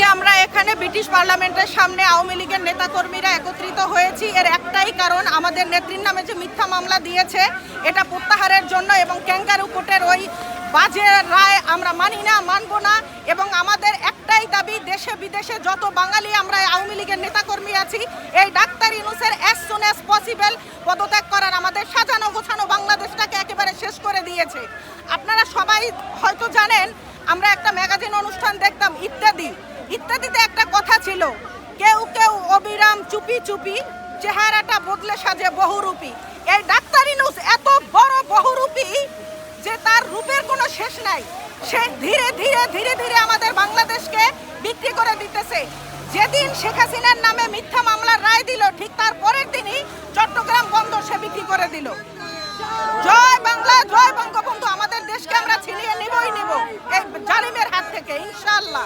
আজকে আমরা এখানে ব্রিটিশ পার্লামেন্টের সামনে আওয়ামী লীগের নেতাকর্মীরা একত্রিত হয়েছি। এর একটাই কারণ আমাদের নেত্রীর নামে যে মিথ্যা মামলা দিয়েছে, এটা প্রত্যাহারের জন্য এবং ক্যাঙ্গারু কোর্টের ওই বাজে রায় আমরা মানি না, মানব না এবং আমাদের একটাই দাবি, দেশে বিদেশে যত বাঙালি আমরা আওয়ামী লীগের নেতাকর্মী আছি, এই ডাক্তার ইনুসের অ্যাজ সুন অ্যাজ পসিবল পদত্যাগ করার আমাদের সাজানো গোছানো বাংলাদেশটাকে একেবারে শেষ করে দিয়েছে। আপনারা সবাই হয়তো জানেন, আমরা একটা ম্যাগাজিন অনুষ্ঠান দেখতাম, ইত্যাদি। ইত্যাদিতে একটা কথা ছিল, কেউ কেউ অবিরাম চুপি চুপি চেহারাটা বদলে সাজে বহুরূপী। এই ডাক্তার ইনুস এত বড় বহুরূপী যে তার রূপের কোনো শেষ নাই। সে ধীরে ধীরে ধীরে ধীরে আমাদের বাংলাদেশকে বিক্রি করে দিতেছে। যেদিন শেখ হাসিনার নামে মিথ্যা মামলার রায় দিল, ঠিক তার পরের দিনই চট্টগ্রাম বন্দর সে বিক্রি করে দিল। জয় বাংলা, জয় বঙ্গবন্ধু, আমাদের দেশকে আমরা ছিনিয়ে নিবই নিব। এই জালিমের হাত থেকে, ইনশাআল্লাহ।